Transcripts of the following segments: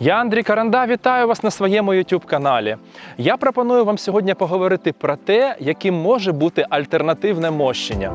Я Андрій Каранда, вітаю вас на своєму YouTube каналі. Я пропоную вам сьогодні поговорити про те, яким може бути альтернативне мощення.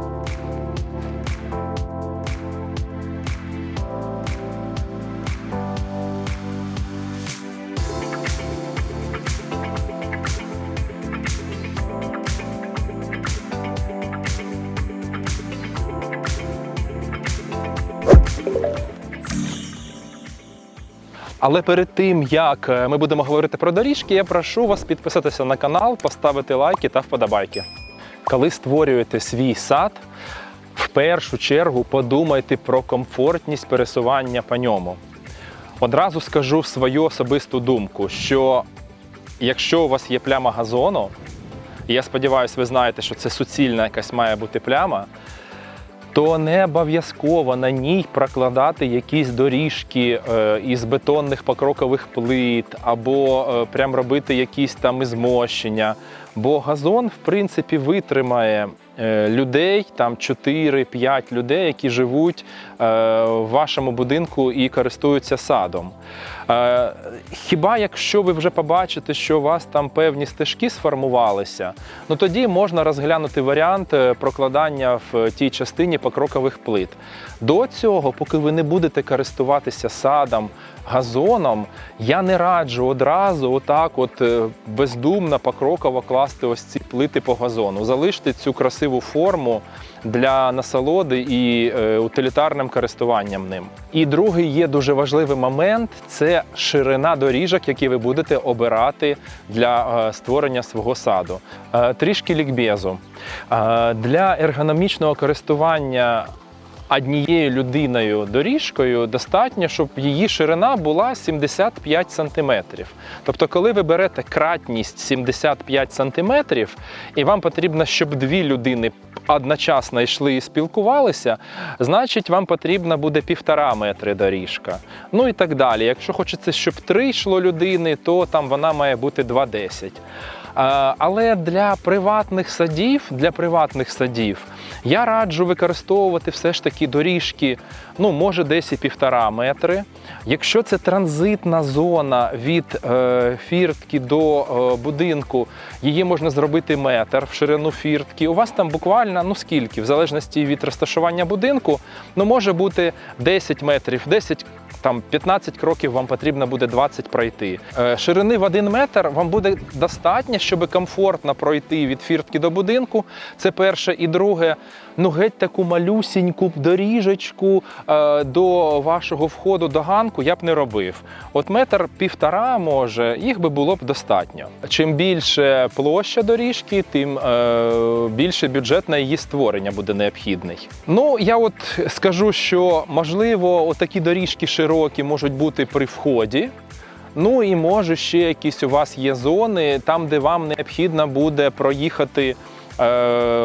Але перед тим як е, ми будемо говорити про доріжки, я прошу вас підписатися на канал, поставити лайки та вподобайки. Коли створюєте свій сад, в першу чергу подумайте про комфортність пересування по ньому. Одразу скажу свою особисту думку, що якщо у вас є пляма газону, і я сподіваюся, ви знаєте, що це суцільна якась має бути пляма, то не обов'язково на ній прокладати якісь доріжки е, із бетонних покрокових плит, або е, прям робити якісь там ізмощення. Бо газон, в принципі, витримає е, людей, там 4-5 людей, які живуть в вашому будинку і користуються садом. Е, Хіба якщо ви вже побачите, що у вас там певні стежки сформувалися, ну тоді можна розглянути варіант е, прокладання в тій частині покрокових плит. До цього, поки ви не будете користуватися садом, газоном, я не раджу одразу отак от е, бездумно покроково класти ось ці плити по газону. Залиште цю красиву форму для насолоди і е, утилітарним користуванням ним. І другий є дуже важливий момент це ширина доріжок, які ви будете обирати для е, створення свого саду. Е, трішки лікбезу. Для ергономічного користування однією людиною доріжкою достатньо, щоб її ширина була 75 см. Тобто, коли ви берете кратність 75 см, і вам потрібно, щоб дві людини одночасно йшли і спілкувалися, значить вам потрібно буде півтора метри доріжка. Ну і так далі. Якщо хочеться, щоб три йшло людини, то там вона має бути 2,10. А, Але для приватних садів, для приватних садів я раджу використовувати все ж таки доріжки, ну може десь і півтора метри. Якщо це транзитна зона від е, фіртки до е, будинку, її можна зробити метр в ширину фіртки. У вас там буквально ну скільки, в залежності від розташування будинку, ну може бути 10 метрів, 10 там 15 кроків вам потрібно буде 20 пройти. Е, Ширини в 1 метр вам буде достатньо, щоб комфортно пройти від фіртки до будинку. Це перше. І друге, ну геть таку малюсіньку доріжечку е, до вашого входу до ганку я б не робив. От метр півтора, може, їх би було б достатньо. Чим більше площа доріжки, тим е, більше бюджет на її створення буде необхідний. Ну, я от скажу, що можливо, отакі доріжки широкі можуть бути при вході. Ну і може ще якісь у вас є зони, там, де вам необхідно буде проїхати е,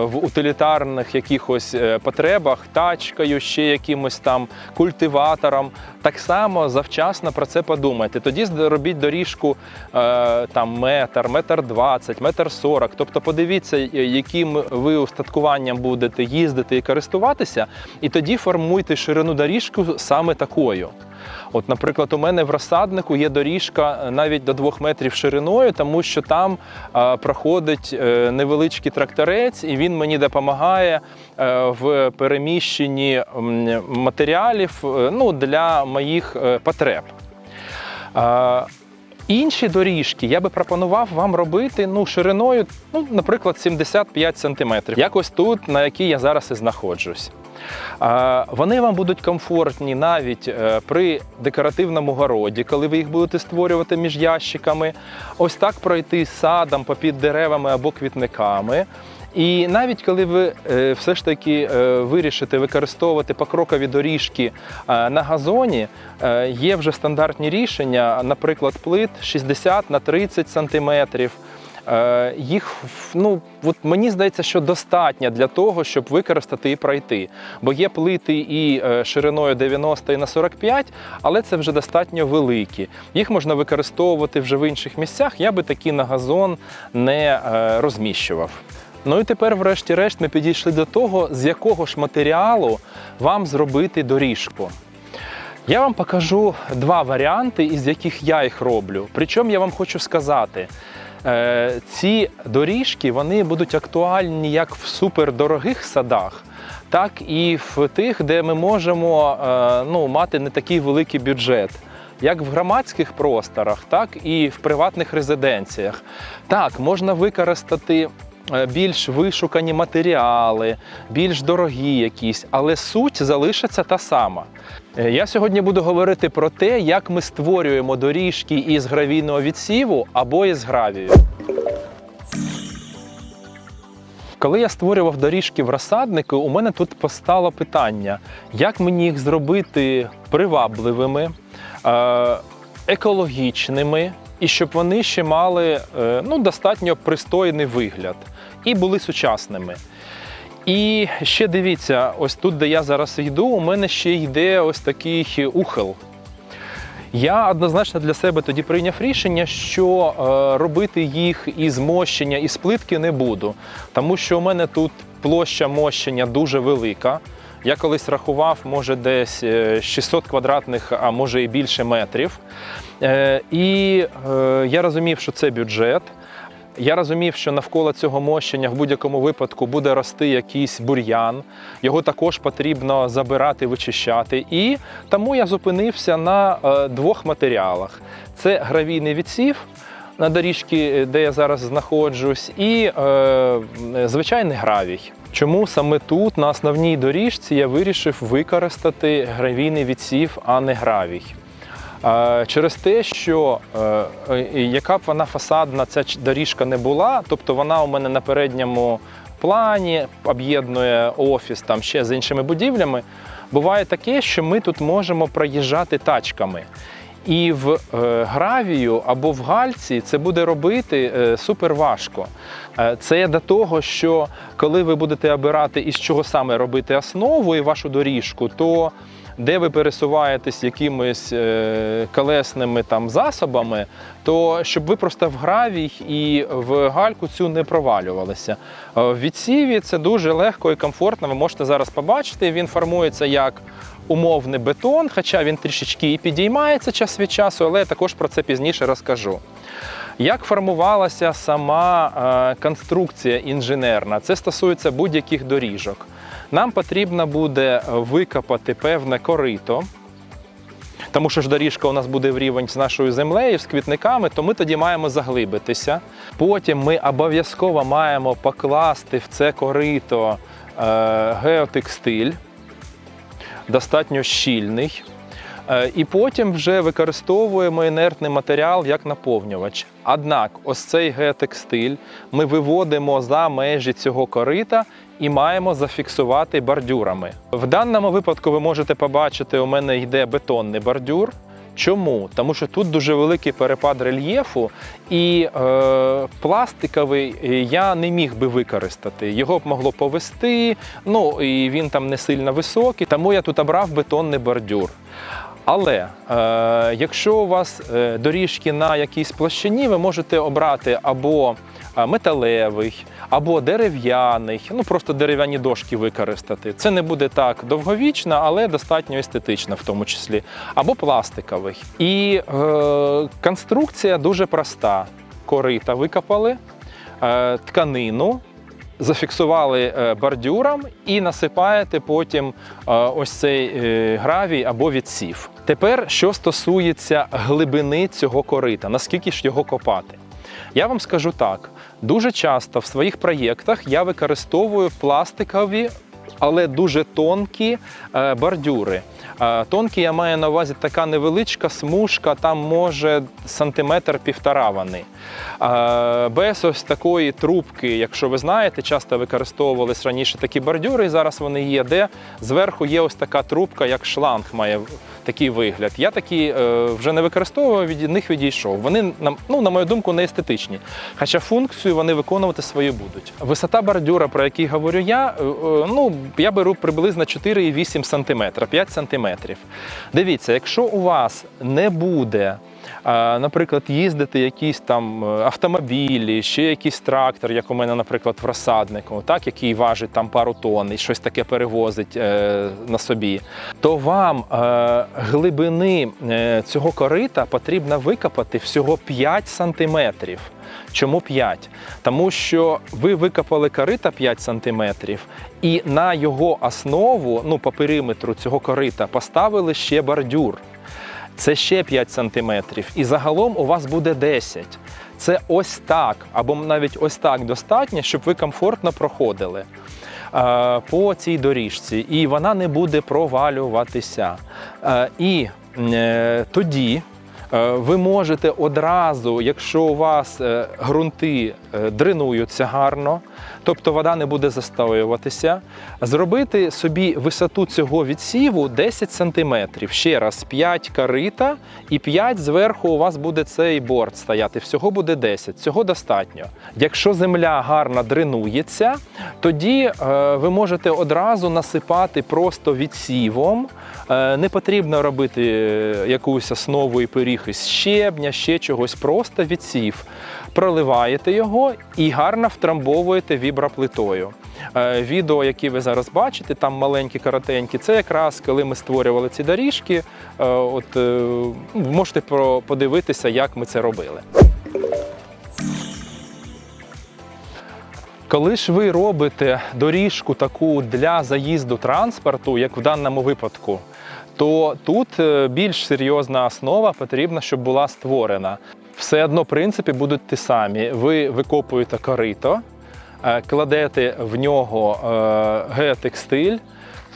в утилітарних якихось е, потребах, тачкою, ще якимось там культиватором. Так само завчасно про це подумайте. Тоді робіть доріжку е, там метр, метр двадцять, метр сорок. Тобто подивіться, яким ви устаткуванням будете їздити і користуватися, і тоді формуйте ширину доріжку саме такою. От, наприклад, у мене в розсаднику є доріжка навіть до двох метрів шириною, тому що там е, проходить е, невеличкий тракторець, і він мені допомагає е, в переміщенні матеріалів е, ну, для моїх е, потреб. Е, Інші доріжки я би пропонував вам робити ну, шириною, ну, наприклад, 75 см. Якось тут, на якій я зараз і знаходжусь. Е, Вони вам будуть комфортні навіть е, при декоративному городі, коли ви їх будете створювати між ящиками. Ось так пройти садом попід деревами або квітниками. І навіть коли ви е, все ж таки е, вирішите використовувати покрокові доріжки е, на газоні, є вже стандартні рішення, наприклад, плит 60 на 30 сантиметрів. Їх ну от мені здається, що достатньо для того, щоб використати і пройти. Бо є плити і шириною 90 і на 45, але це вже достатньо великі. Їх можна використовувати вже в інших місцях. Я би такі на газон не розміщував. Ну і тепер, врешті-решт, ми підійшли до того, з якого ж матеріалу вам зробити доріжку. Я вам покажу два варіанти, із яких я їх роблю. Причому я вам хочу сказати, е, ці доріжки вони будуть актуальні як в супердорогих садах, так і в тих, де ми можемо е, ну, мати не такий великий бюджет. Як в громадських просторах, так і в приватних резиденціях. Так, можна використати більш вишукані матеріали, більш дорогі якісь, але суть залишиться та сама. Е, Я сьогодні буду говорити про те, як ми створюємо доріжки із гравійного відсіву або із гравію. Коли я створював доріжки в розсаднику, у мене тут постало питання, як мені їх зробити привабливими, е, екологічними, і щоб вони ще мали е, ну, достатньо пристойний вигляд і були сучасними. І ще дивіться, ось тут, де я зараз йду, у мене ще йде ось такий ухил. Я однозначно для себе тоді прийняв рішення, що е, робити їх із мощення, із плитки не буду, тому що у мене тут площа мощення дуже велика. Я колись рахував, може, десь е, 600 квадратних, а може і більше метрів. Е, і е, я розумів, що це бюджет. Я розумів, що навколо цього мощення в будь-якому випадку буде рости якийсь бур'ян, його також потрібно забирати, вичищати. І тому я зупинився на е, двох матеріалах: це гравійний відсів на доріжці, де я зараз знаходжусь, і е, звичайний гравій. Чому саме тут, на основній доріжці, я вирішив використати гравійний відсів, а не гравій? Через те, що е, яка б вона фасадна ця доріжка не була, тобто вона у мене на передньому плані об'єднує офіс там ще з іншими будівлями, буває таке, що ми тут можемо проїжджати тачками. І в е, гравію або в гальці це буде робити е, супер важко. Це до того, що коли ви будете обирати із чого саме робити основу і вашу доріжку, то де ви пересуваєтесь якимись е, колесними там засобами, то щоб ви просто в гравій і в гальку цю не провалювалися. Е, В відсіві це дуже легко і комфортно. Ви можете зараз побачити. Він формується як умовний бетон, хоча він трішечки і підіймається час від часу, але я також про це пізніше розкажу. Як формувалася сама е, конструкція інженерна? Це стосується будь-яких доріжок. Нам потрібно буде викопати певне корито, тому що ж доріжка у нас буде в рівень з нашою землею, з квітниками, то ми тоді маємо заглибитися. Потім ми обов'язково маємо покласти в це корито е, геотекстиль, достатньо щільний. Е, І потім вже використовуємо інертний матеріал як наповнювач. Однак, ось цей геотекстиль ми виводимо за межі цього корита і маємо зафіксувати бордюрами. В даному випадку ви можете побачити, у мене йде бетонний бордюр. Чому? Тому що тут дуже великий перепад рельєфу, і е, пластиковий е, я не міг би використати. Його б могло повести, ну і він там не сильно високий, тому я тут обрав бетонний бордюр. Але е, якщо у вас е, доріжки на якійсь площині, ви можете обрати або е, металевий, або дерев'яний, ну просто дерев'яні дошки використати. Це не буде так довговічно, але достатньо естетично в тому числі, або пластиковий. І е, конструкція дуже проста. Корита викопали, е, тканину зафіксували е, бордюром і насипаєте потім ось цей гравій або відсів. Тепер, що стосується глибини цього корита, наскільки ж його копати? Я вам скажу так: дуже часто в своїх проєктах я використовую пластикові, але дуже тонкі е, бордюри. Е, Тонкі я маю на увазі така невеличка смужка, там може сантиметр півтора вони. Е, Без ось такої трубки, якщо ви знаєте, часто використовувались раніше такі бордюри, і зараз вони є, де зверху є ось така трубка, як шланг має такий вигляд. Я такі е, вже не використовував, від них відійшов. Вони, ну, на мою думку, не естетичні. Хоча функцію вони виконувати свою будуть. Висота бордюра, про який говорю я, е, е, ну, я беру приблизно 4,8 см, 5 см. Дивіться, якщо у вас не буде наприклад, їздити якісь там е, автомобілі, ще якийсь трактор, як у мене, наприклад, в розсаднику, так, який важить там пару тонн і щось таке перевозить е, на собі, то вам е, глибини цього корита потрібно викопати всього 5 сантиметрів. Чому 5? Тому що ви викопали корита 5 сантиметрів, і на його основу, ну по периметру цього корита, поставили ще бордюр. Це ще 5 сантиметрів. І загалом у вас буде 10. Це ось так, або навіть ось так достатньо, щоб ви комфортно проходили е, по цій доріжці, і вона не буде провалюватися. Е, і е, тоді. Ви можете одразу, якщо у вас ґрунти дренуються гарно, тобто вода не буде застоюватися, зробити собі висоту цього відсіву 10 см. Ще раз, 5 карита і 5 зверху у вас буде цей борт стояти. Всього буде 10. Цього достатньо. Якщо земля гарно дренується, тоді е, ви можете одразу насипати просто відсівом. Е, Не потрібно робити е, якусь основу і пиріг із щебня, ще чогось, просто відсів. Проливаєте його і гарно втрамбовуєте віброплитою. Е, Відео, які ви зараз бачите, там маленькі, коротенькі, це якраз коли ми створювали ці доріжки. Е, От е, можете подивитися, як ми це робили. Коли ж ви робите доріжку таку для заїзду транспорту, як в даному випадку, то тут більш серйозна основа потрібна, щоб була створена. Все одно принципи будуть ті самі. Ви викопуєте корито, е, кладете в нього е, геотекстиль,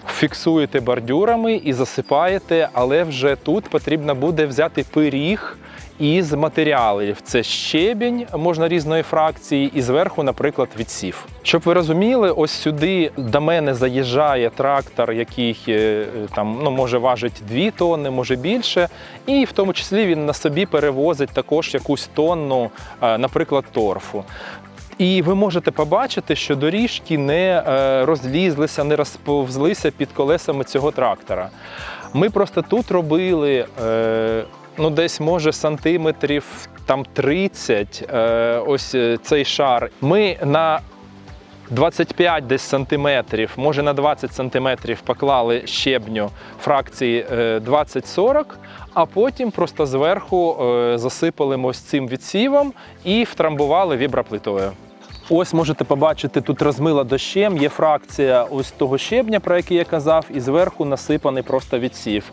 фіксуєте бордюрами і засипаєте, але вже тут потрібно буде взяти пиріг із матеріалів. Це щебінь, можна різної фракції, і зверху, наприклад, відсів. Щоб ви розуміли, ось сюди до мене заїжджає трактор, який е, там ну, може важить 2 тонни, може більше. І в тому числі він на собі перевозить також якусь тонну, е, наприклад, торфу. І ви можете побачити, що доріжки не е, розлізлися, не розповзлися під колесами цього трактора. Ми просто тут робили ну, десь може сантиметрів там 30, е, ось е, цей шар. Ми на 25 десь сантиметрів, може на 20 сантиметрів поклали щебню фракції е, 20-40, а потім просто зверху е, засипали ось цим відсівом і втрамбували віброплитою. Ось можете побачити, тут розмила дощем, є фракція ось того щебня, про який я казав, і зверху насипаний просто відсів.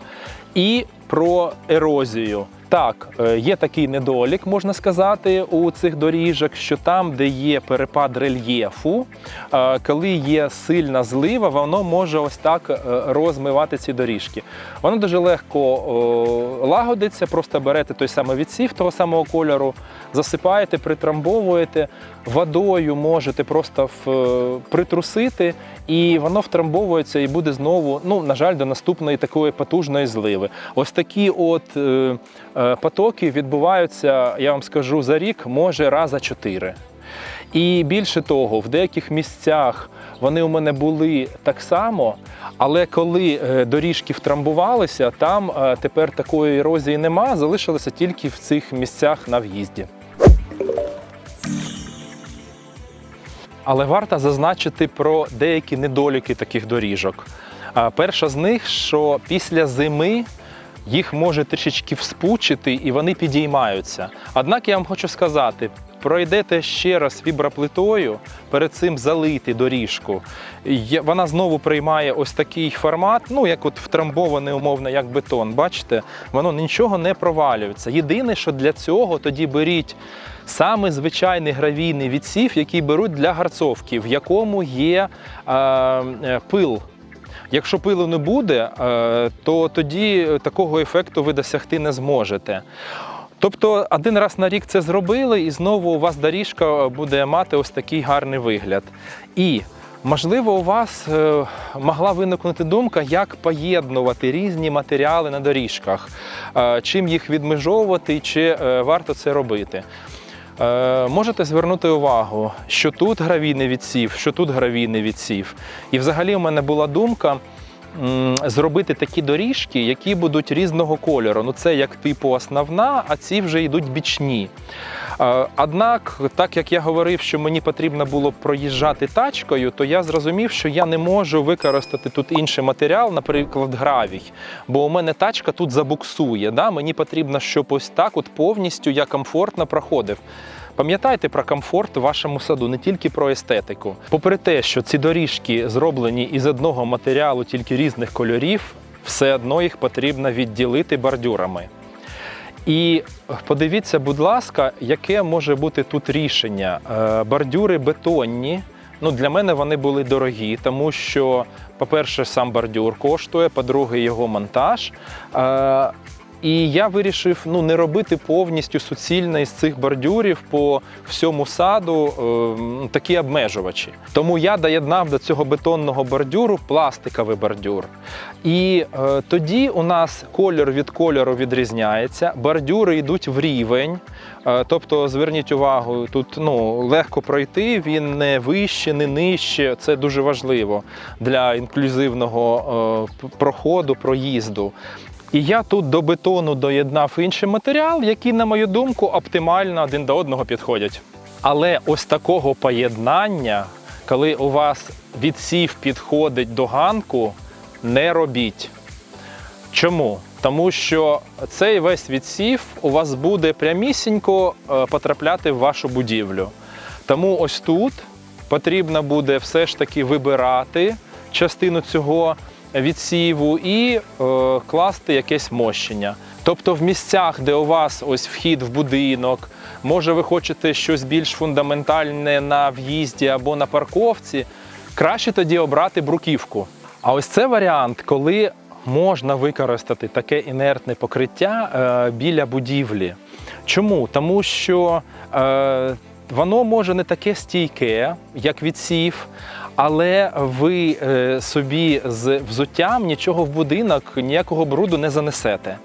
І про ерозію. Так, е, є такий недолік, можна сказати, у цих доріжок, що там, де є перепад рельєфу, е, коли є сильна злива, воно може ось так е, розмивати ці доріжки. Воно дуже легко лагодиться, просто берете той самий відсів того самого кольору, засипаєте, притрамбовуєте, водою можете просто в, притрусити, і воно втрамбовується і буде знову, ну, на жаль, до наступної такої потужної зливи. Ось такі от е, е, потоки відбуваються, я вам скажу, за рік, може раза чотири. І більше того, в деяких місцях вони у мене були так само, але коли е, доріжки втрамбувалися, там е, тепер такої ерозії нема, залишилося тільки в цих місцях на в'їзді. Але варто зазначити про деякі недоліки таких доріжок. Перша з них, що після зими їх може трішечки вспучити і вони підіймаються. Однак я вам хочу сказати, пройдете ще раз віброплитою, перед цим залити доріжку. Вона знову приймає ось такий формат, ну як от втрамбований умовно, як бетон. Бачите, воно нічого не провалюється. Єдине, що для цього тоді беріть саме звичайний гравійний відсів, який беруть для гарцовки, в якому є е, е, пил. Якщо пилу не буде, е, то тоді такого ефекту ви досягти не зможете. Тобто один раз на рік це зробили, і знову у вас доріжка буде мати ось такий гарний вигляд. І можливо, у вас е, могла виникнути думка, як поєднувати різні матеріали на доріжках, Е, чим їх відмежовувати чи е, варто це робити. Можете звернути увагу, що тут гравійний відсів, що тут гравійний відсів. І взагалі у мене була думка зробити такі доріжки, які будуть різного кольору. Ну це як типу основна, а ці вже йдуть бічні. Е, Однак, так як я говорив, що мені потрібно було проїжджати тачкою, то я зрозумів, що я не можу використати тут інший матеріал, наприклад, гравій, бо у мене тачка тут забуксує. Да? Мені потрібно, щоб ось так от повністю я комфортно проходив. Пам'ятайте про комфорт в вашому саду, не тільки про естетику. Попри те, що ці доріжки зроблені із одного матеріалу, тільки різних кольорів, все одно їх потрібно відділити бордюрами. І подивіться, будь ласка, яке може бути тут рішення. Е, Бордюри бетонні. Ну, для мене вони були дорогі, тому що, по-перше, сам бордюр коштує, по-друге, його монтаж. І я вирішив ну, не робити повністю суцільно із цих бордюрів по всьому саду е, такі обмежувачі. Тому я доєднав до цього бетонного бордюру пластиковий бордюр. І е, тоді у нас колір від кольору відрізняється, бордюри йдуть в рівень. Е, тобто, зверніть увагу, тут ну, легко пройти, він не вище, не нижче. Це дуже важливо для інклюзивного е, проходу, проїзду. І я тут до бетону доєднав інший матеріал, які, на мою думку, оптимально один до одного підходять. Але ось такого поєднання, коли у вас відсів підходить до ганку, не робіть. Чому? Тому що цей весь відсів у вас буде прямісінько е, потрапляти в вашу будівлю. Тому ось тут потрібно буде все ж таки вибирати частину цього відсіву і е, класти якесь мощення. Тобто в місцях, де у вас ось вхід в будинок, може ви хочете щось більш фундаментальне на в'їзді або на парковці, краще тоді обрати бруківку. А ось це варіант, коли можна використати таке інертне покриття е, біля будівлі. Чому? Тому що е, воно може не таке стійке, як відсів, але ви е, собі з взуттям нічого в будинок, ніякого бруду не занесете.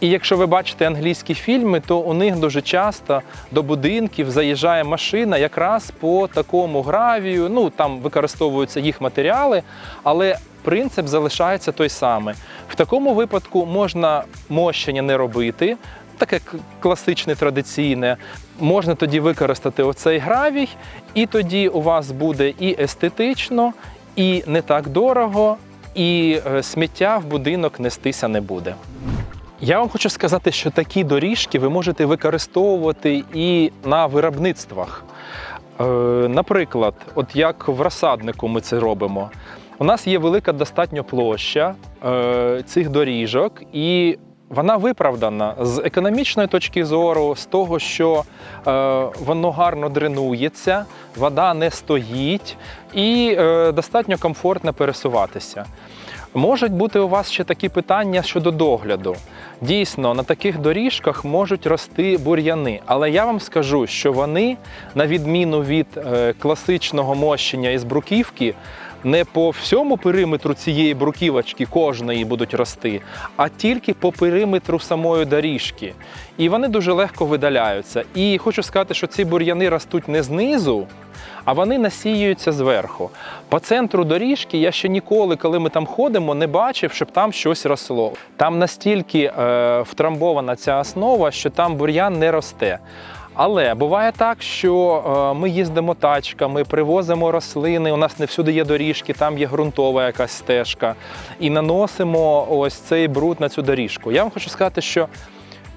І якщо ви бачите англійські фільми, то у них дуже часто до будинків заїжджає машина якраз по такому гравію. Ну там використовуються їх матеріали, але принцип залишається той самий. В такому випадку можна мощення не робити. Таке класичне традиційне, можна тоді використати оцей гравій, і тоді у вас буде і естетично, і не так дорого, і е, сміття в будинок нестися не буде. Я вам хочу сказати, що такі доріжки ви можете використовувати і на виробництвах. Е, Наприклад, от як в розсаднику ми це робимо. У нас є велика достатньо площа е, цих доріжок, і вона виправдана з економічної точки зору, з того, що е, воно гарно дренується, вода не стоїть і е, достатньо комфортно пересуватися. Можуть бути у вас ще такі питання щодо догляду. Дійсно, на таких доріжках можуть рости бур'яни, але я вам скажу, що вони, на відміну від е, класичного мощення із бруківки, не по всьому периметру цієї бруківочки кожної будуть рости, а тільки по периметру самої доріжки. І вони дуже легко видаляються. І хочу сказати, що ці бур'яни ростуть не знизу, а вони насіюються зверху. По центру доріжки я ще ніколи, коли ми там ходимо, не бачив, щоб там щось росло. Там настільки е, втрамбована ця основа, що там бур'ян не росте. Але буває так, що е, ми їздимо тачками, привозимо рослини. У нас не всюди є доріжки, там є ґрунтова якась стежка, і наносимо ось цей бруд на цю доріжку. Я вам хочу сказати, що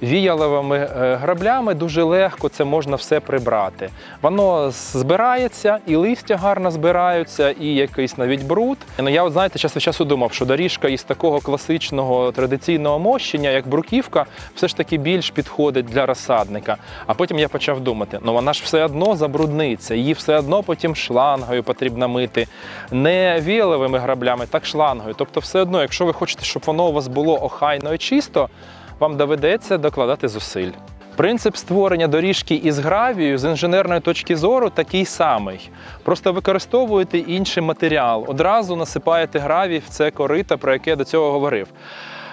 віяловими е, граблями дуже легко це можна все прибрати. Воно збирається, і листя гарно збираються, і якийсь навіть бруд. Ну я от знаєте, час від часу думав, що доріжка із такого класичного традиційного мощення, як бруківка, все ж таки більш підходить для розсадника. А потім я почав думати: ну вона ж все одно забрудниться, її все одно потім шлангою потрібно мити, не віяловими граблями, так шлангою. Тобто, все одно, якщо ви хочете, щоб воно у вас було охайно і чисто, вам доведеться докладати зусиль. Принцип створення доріжки із гравію з інженерної точки зору такий самий. Просто використовуєте інший матеріал, одразу насипаєте гравій в це корито, про яке я до цього говорив.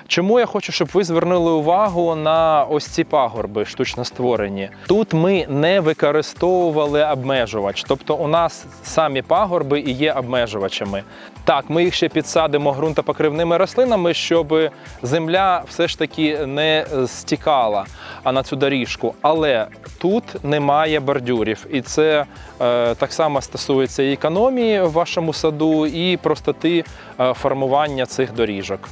Чому я хочу, щоб ви звернули увагу на ось ці пагорби штучно створені? Тут ми не використовували обмежувач, тобто у нас самі пагорби і є обмежувачами. Так, ми їх ще підсадимо ґрунтопокривними рослинами, щоб земля все ж таки не стікала на цю доріжку. Але тут немає бордюрів, і це е, так само стосується і економії в вашому саду, і простоти е, формування цих доріжок.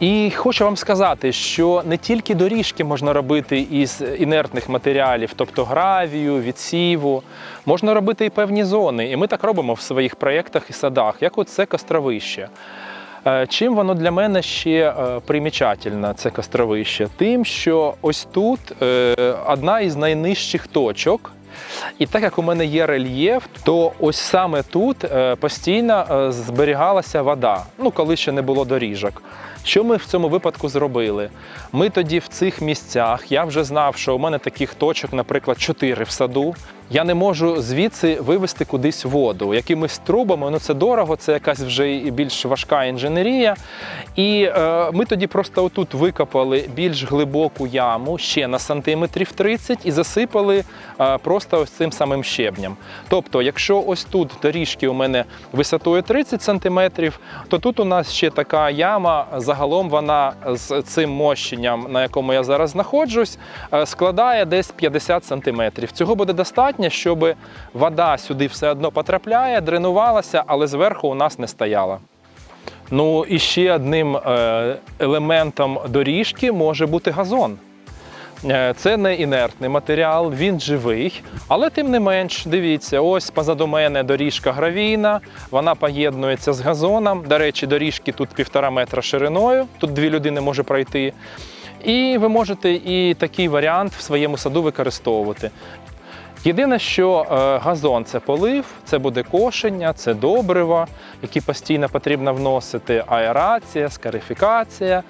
І хочу вам сказати, що не тільки доріжки можна робити із інертних матеріалів, тобто гравію, відсіву, можна робити і певні зони. І ми так робимо в своїх проєктах і садах, як оце костровище. Е, Чим воно для мене ще е, примічательне, це костровище? Тим, що ось тут е, одна із найнижчих точок. І так як у мене є рельєф, то ось саме тут постійно зберігалася вода, ну коли ще не було доріжок. Що ми в цьому випадку зробили? Ми тоді в цих місцях, я вже знав, що у мене таких точок, наприклад, 4 в саду. Я не можу звідси вивести кудись воду. Якимись трубами, ну це дорого, це якась вже більш важка інженерія. І е, ми тоді просто отут викопали більш глибоку яму ще на сантиметрів 30 і засипали е, просто ось цим самим щебнем. Тобто, якщо ось тут доріжки у мене висотою 30 сантиметрів, то тут у нас ще така яма. Загалом вона з цим мощенням, на якому я зараз знаходжусь, е, складає десь 50 сантиметрів. Цього буде достатньо, щоб вода сюди все одно потрапляє, дренувалася, але зверху у нас не стояла. Ну і ще одним е, елементом доріжки може бути газон. Е, Це не інертний матеріал, він живий, але тим не менш, дивіться, ось позаду мене доріжка гравійна, вона поєднується з газоном. До речі, доріжки тут півтора метра шириною, тут дві людини може пройти. І ви можете і такий варіант в своєму саду використовувати. Єдине, що е, газон це полив, це буде кошення, це добрива, які постійно потрібно вносити, аерація, скарифікація.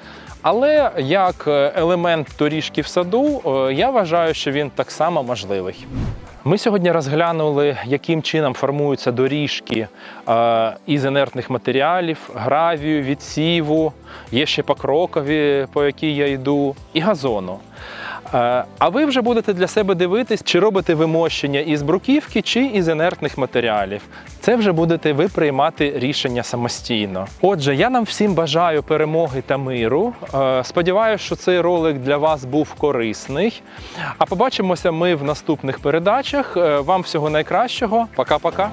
Але як е, елемент доріжки в саду, е, я вважаю, що він так само можливий. Ми сьогодні розглянули, яким чином формуються доріжки е, із інертних матеріалів, гравію, відсіву, є ще покрокові, по якій я йду, і газону. Е, А ви вже будете для себе дивитись, чи робите ви мощення із бруківки, чи із інертних матеріалів. Це вже будете ви приймати рішення самостійно. Отже, я нам всім бажаю перемоги та миру. Е, Сподіваюся, що цей ролик для вас був корисний. А побачимося ми в наступних передачах. Е, Вам всього найкращого. Пока-пока.